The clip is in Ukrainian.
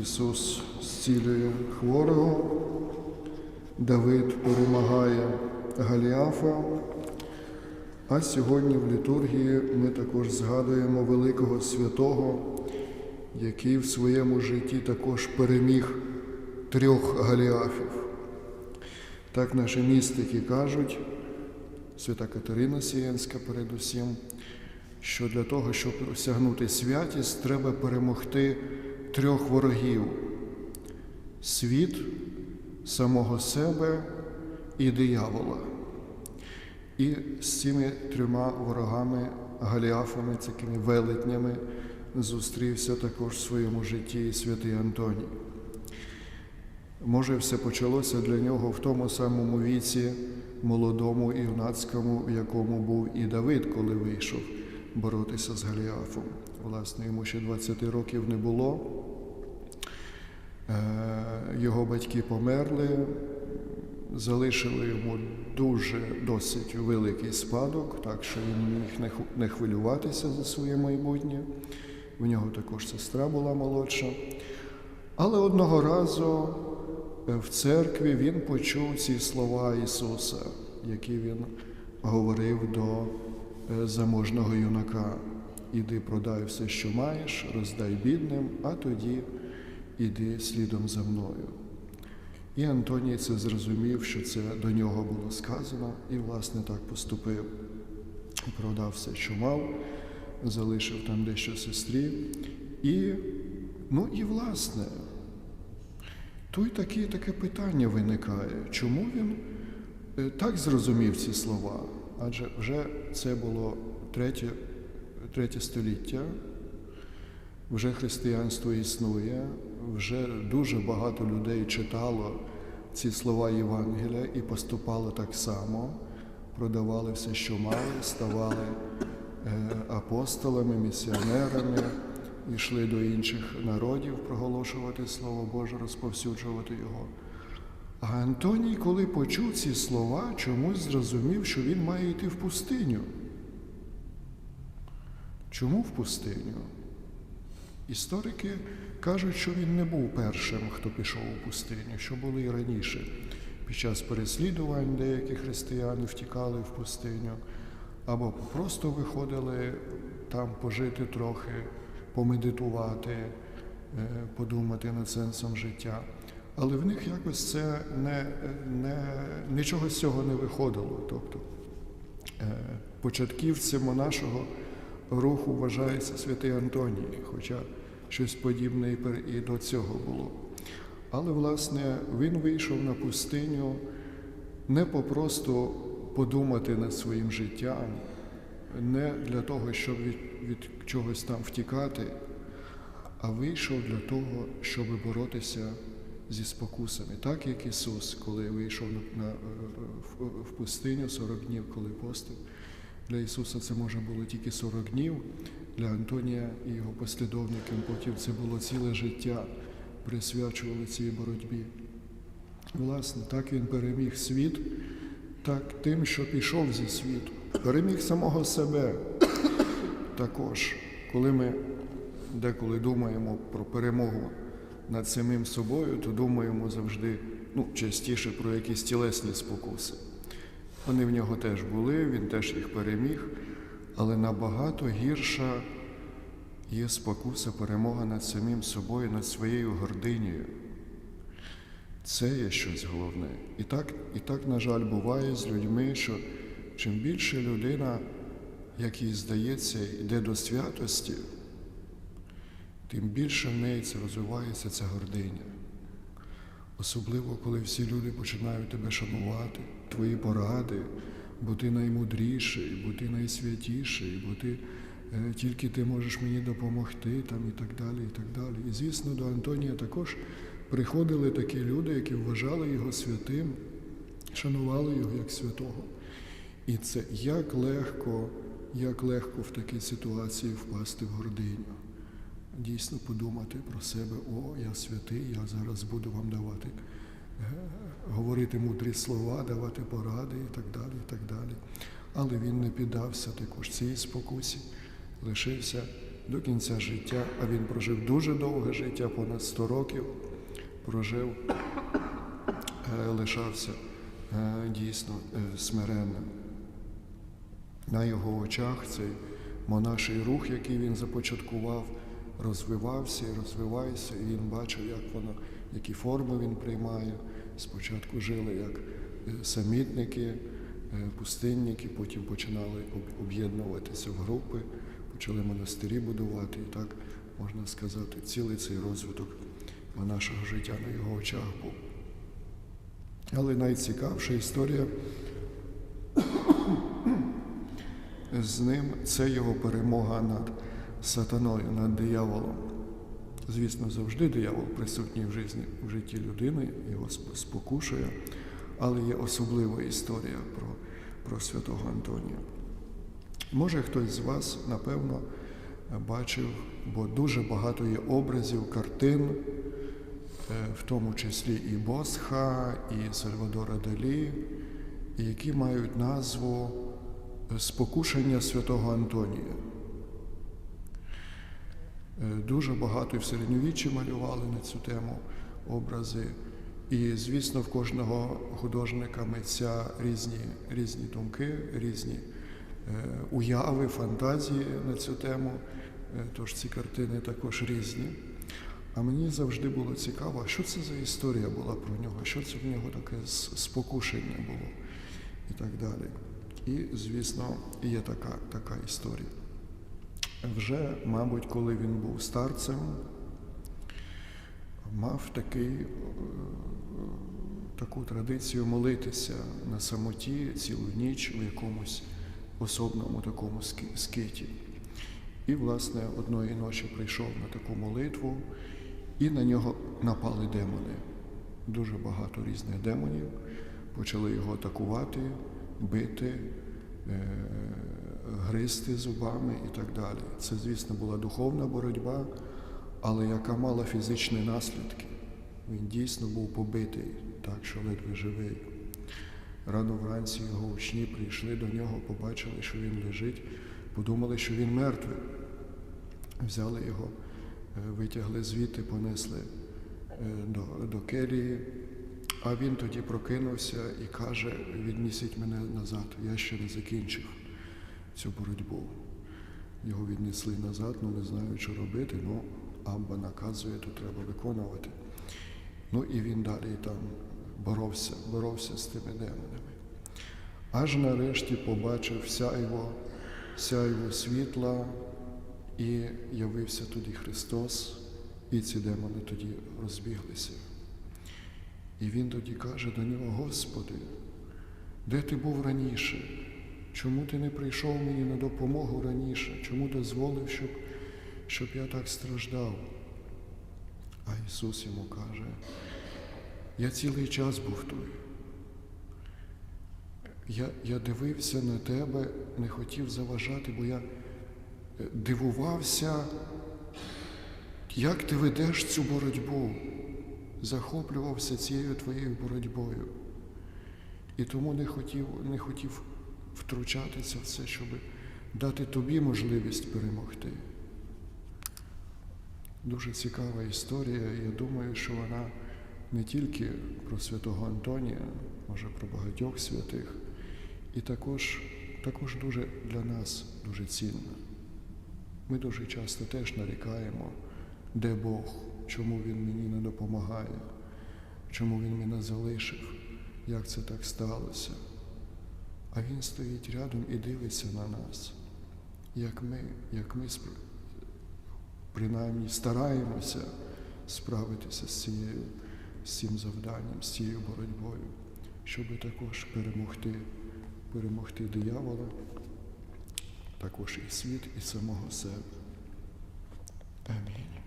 Ісус зцілює хворого, Давид перемагає Галіафа. А сьогодні в літургії ми також згадуємо великого святого, який в своєму житті також переміг трьох Галіафів. Так наші містики кажуть, свята Катерина Сієнська передусім, що для того, щоб осягнути святість, треба перемогти трьох ворогів світ, самого себе і диявола. І з цими трьома ворогами, Галіафами, такими велетнями, зустрівся також в своєму житті святий Антоній. Може, все почалося для нього в тому самому віці, молодому і юнацькому, в якому був і Давид, коли вийшов боротися з Галіафом. Власне, йому ще 20 років не було. Е, Його батьки померли, залишили йому дуже досить великий спадок, так що він міг не хвилюватися за своє майбутнє. В нього також сестра була молодша. Але одного разу е, в церкві він почув ці слова Ісуса, які він говорив до е, заможного юнака. Іди продай все, що маєш, роздай бідним, а тоді іди слідом за мною. І Антоній це зрозумів, що це до нього було сказано, і, власне, так поступив. Продав все, що мав, залишив там дещо сестрі. І, ну і власне, тут таке, таке питання виникає, чому він е, так зрозумів ці слова? Адже вже це було третє, третє століття, вже християнство існує, вже дуже багато людей читало ці слова Євангелія і поступало так само, продавали все, що мали, ставали е, апостолами, місіонерами, йшли до інших народів проголошувати Слово Боже, розповсюджувати його. А Антоній, коли почув ці слова, чомусь зрозумів, що він має йти в пустиню. Чому в пустиню? Історики кажуть, що він не був першим, хто пішов у пустиню, що були і раніше. Під час переслідувань деякі християни втікали в пустиню або просто виходили там пожити трохи, помедитувати, е, подумати над сенсом життя. Але в них якось це не, не, нічого з цього не виходило. Тобто е, початківцем нашого руху вважається святий Антоній, хоча щось подібне і до цього було. Але, власне, він вийшов на пустиню не попросту подумати над своїм життям, не для того, щоб від, від чогось там втікати, а вийшов для того, щоб боротися зі спокусами. Так як Ісус, коли вийшов на, на, в, в пустиню 40 днів, коли постив, для Ісуса це може було тільки 40 днів, для Антонія і його послідовників потім це було ціле життя, присвячували цій боротьбі. Власне, так він переміг світ, так тим, що пішов зі світу. Переміг самого себе. Також, коли ми деколи думаємо про перемогу над самим собою, то думаємо завжди, ну, частіше про якісь тілесні спокуси. Вони в нього теж були, він теж їх переміг, але набагато гірша є спокуса, перемога над самим собою, над своєю гординею. Це є щось головне. І так, і так, на жаль, буває з людьми, що чим більше людина, як їй здається, йде до святості, тим більше в неї це розвивається ця гординя. Особливо, коли всі люди починають тебе шанувати, твої поради, бо ти наймудріший, бо ти найсвятіший, бо ти е, тільки ти можеш мені допомогти там, і так далі. І так далі. І звісно, до Антонія також приходили такі люди, які вважали його святим, шанували його як святого. І це як легко, як легко в такій ситуації впасти в гординю дійсно подумати про себе, о, я святий, я зараз буду вам давати, е, говорити мудрі слова, давати поради і так далі. і так далі. Але він не піддався також цій спокусі, лишився до кінця життя, а він прожив дуже довге життя, понад 100 років прожив, е, лишався е, дійсно смиренним. На його очах цей монаший рух, який він започаткував, розвивався і розвивається, і він бачив, як воно, які форми він приймає. Спочатку жили як е, самітники, е, пустинники, потім починали об'єднуватися в групи, почали монастирі будувати. І так, можна сказати, цілий цей розвиток нашого життя на його очах був. Але найцікавша історія з ним це його перемога над сатаною, над дияволом. Звісно, завжди диявол присутній в житті, в житті людини, його спокушує, але є особлива історія про, про святого Антонія. Може, хтось з вас, напевно, бачив, бо дуже багато є образів, картин, е, в тому числі і Босха, і Сальвадора Далі, які мають назву Спокушення святого Антонія. Е, Дуже багато і в середньовіччі малювали на цю тему образи. І, звісно, в кожного художника митця різні, різні думки, різні е, уяви, фантазії на цю тему. Е, Тож ці картини також різні. А мені завжди було цікаво, що це за історія була про нього, що це в нього таке спокушення було і так далі. І, звісно, є така, така історія. Вже, мабуть, коли він був старцем, мав такий, е, таку традицію молитися на самоті цілу ніч у якомусь особному такому ски- скиті. І, власне, одної ночі прийшов на таку молитву, і на нього напали демони. Дуже багато різних демонів почали його атакувати, бити, е, гризти зубами і так далі. Це, звісно, була духовна боротьба, але яка мала фізичні наслідки. Він дійсно був побитий, так що ледве живий. Рано вранці його учні прийшли до нього, побачили, що він лежить, подумали, що він мертвий. Взяли його, е, витягли звідти, понесли е, до, до келії, а він тоді прокинувся і каже: віднісіть мене назад, я ще не закінчив цю боротьбу. Його віднесли назад, ну не знаю, що робити. Ну, Амба наказує, то треба виконувати. Ну і він далі там боровся, боровся з тими демонами. Аж нарешті побачив сяйво, сяйво світла, і явився тоді Христос, і ці демони тоді розбіглися. І він тоді каже до нього, Господи, де ти був раніше? Чому ти не прийшов мені на допомогу раніше? Чому дозволив, щоб, щоб я так страждав? А Ісус йому каже, я цілий час був тут. Я, я дивився на тебе, не хотів заважати, бо я е, дивувався, як ти ведеш цю боротьбу, захоплювався цією твоєю боротьбою. І тому не хотів, не хотів втручатися в це, щоб дати тобі можливість перемогти. Дуже цікава історія. Я думаю, що вона не тільки про святого Антонія, може про багатьох святих, і також, також дуже для нас дуже цінна. Ми дуже часто теж нарікаємо, де Бог, чому Він мені не допомагає, чому Він мене залишив, як це так сталося. А Він стоїть рядом і дивиться на нас, як ми, як ми принаймні стараємося справитися з цією, з цим завданням, з цією боротьбою, щоб також перемогти, перемогти диявола, також і світ, і самого себе. Амінь.